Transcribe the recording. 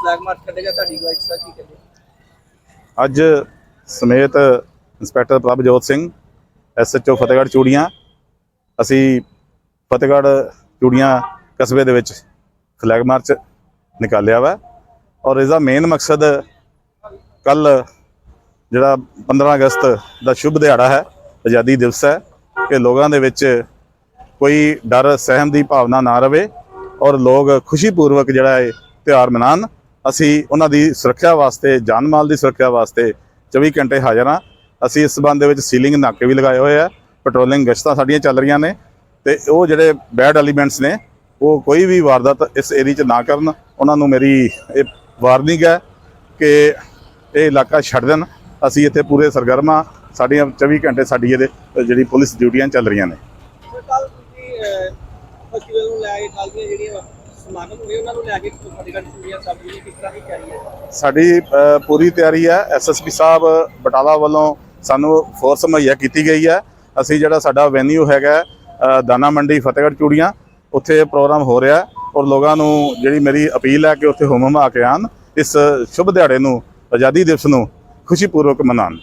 Flag March ਕੱਢੇਗਾ ਤੁਹਾਡੀ ਅਗਵਾਈ sir ਕੀ ਕਹਿੰਦੇ? ਅੱਜ ਸਮੇਤ ਇੰਸਪੈਕਟਰ ਪ੍ਰਭਜੋਤ ਸਿੰਘ ਐਸਐਚਓ ਫਤਿਹਗੜ੍ਹ ਚੂੜੀਆਂ, ਅਸੀਂ ਫਤਿਹਗੜ੍ਹ ਚੂੜੀਆਂ ਕਸਬੇ ਦੇ ਵਿੱਚ ਫਲੈਗ ਮਾਰਚ ਨਿਕਾਲਿਆ ਵਾ। ਔਰ ਇਸ ਦਾ ਮੇਨ ਮਕਸਦ ਕੱਲ ਜਿਹੜਾ 15 ਅਗਸਤ ਦਾ ਸ਼ੁਭ ਦਿਹਾੜਾ ਹੈ, ਆਜ਼ਾਦੀ ਦਿਵਸ ਹੈ, ਕਿ ਲੋਕਾਂ ਦੇ ਵਿੱਚ ਕੋਈ ਡਰ, ਸਹਿਮ ਦੀ ਭਾਵਨਾ ਨਾ ਰਵੇ। ਔਰ ਲੋਕ ਖੁਸ਼ੀਪੂਰਵਕ ਜਿਹੜਾ ਇਹ ਤਿਉਹਾਰ ਮਨਾਉਣ। ਅਸੀਂ ਉਹਨਾਂ ਦੀ ਸੁਰੱਖਿਆ ਵਾਸਤੇ ਜਾਨ ਮਾਲ ਦੀ ਸੁਰੱਖਿਆ ਵਾਸਤੇ 24 ਘੰਟੇ ਹਾਜ਼ਰ ਹਾਂ। ਅਸੀਂ ਇਸ ਸੰਬੰਧ ਦੇ ਵਿੱਚ ਸੀਲਿੰਗ ਨਾਕੇ ਵੀ ਲਗਾਏ ਹੋਏ ਆ, ਪੈਟਰੋਲਿੰਗ ਗਸ਼ਤਾਂ ਸਾਡੀਆਂ ਚੱਲ ਰਹੀਆਂ ਨੇ ਤੇ ਉਹ ਜਿਹੜੇ ਬੈਡ ਐਲੀਮੈਂਟਸ ਨੇ, ਉਹ ਕੋਈ ਵੀ ਵਾਰਦਾਤ ਇਸ ਏਰੀਆ 'ਚ ਨਾ ਕਰਨ। ਉਹਨਾਂ ਨੂੰ ਮੇਰੀ ਇਹ ਵਾਰਨਿੰਗ ਹੈ ਕਿ ਇਹ ਇਲਾਕਾ ਛੱਡ ਦੇਣ। ਅਸੀਂ ਇੱਥੇ ਪੂਰੇ ਸਰਗਰਮਾ ਸਾਡੀਆਂ 24 ਘੰਟੇ ਸਾਡੀ ਇਹਦੇ ਜਿਹੜੀ ਪੁਲਿਸ ਡਿਊਟੀਆਂ ਚੱਲ ਰਹੀਆਂ ਨੇ। ਫੈਸਟੀਵਲ ਨੂੰ ਲੈ ਕੇ ਕੱਲ ਦੀਆਂ ਜਿਹੜੀਆਂ ਸਮਾਗਮ ਹੋਏ ਉਹਨਾਂ ਨੂੰ ਲੈ ਕੇ ਫਤਿਹਗੜ੍ਹ ਚੂੜੀਆਂ ਸਾਹਿਬ ਜੀ ਕਿਸ ਤਰ੍ਹਾਂ ਦੀ ਤਿਆਰੀ ਹੈ? ਸਾਡੀ ਅ, ਪੂਰੀ ਤਿਆਰੀ ਹੈ। ਐਸਐਸਪੀ ਸਾਹਿਬ ਬਟਾਲਾ ਵੱਲੋਂ ਸਾਨੂੰ ਫੋਰਸ ਮੁਹੱਈਆ ਕੀਤੀ ਗਈ ਹੈ। ਅਸੀਂ ਜਿਹੜਾ ਸਾਡਾ ਵੈਨਿਊ ਹੈਗਾ ਅ, ਦਾਣਾ ਮੰਡੀ ਫਤਿਹਗੜ੍ਹ ਚੂੜੀਆਂ ਉੱਥੇ ਪ੍ਰੋਗਰਾਮ ਹੋ ਰਿਹਾ ਔਰ ਲੋਕਾਂ ਨੂੰ ਜਿਹੜੀ ਮੇਰੀ ਅਪੀਲ ਹੈ ਕਿ ਉੱਥੇ ਹੁਮ ਹੁਮਾ ਕੇ ਆਉਣ। ਇਸ ਸ਼ੁਭ ਦਿਹਾੜੇ ਨੂੰ ਆਜ਼ਾਦੀ ਦਿਵਸ ਨੂੰ ਖੁਸ਼ੀਪੂਰਵਕ ਮਨਾਉਣ।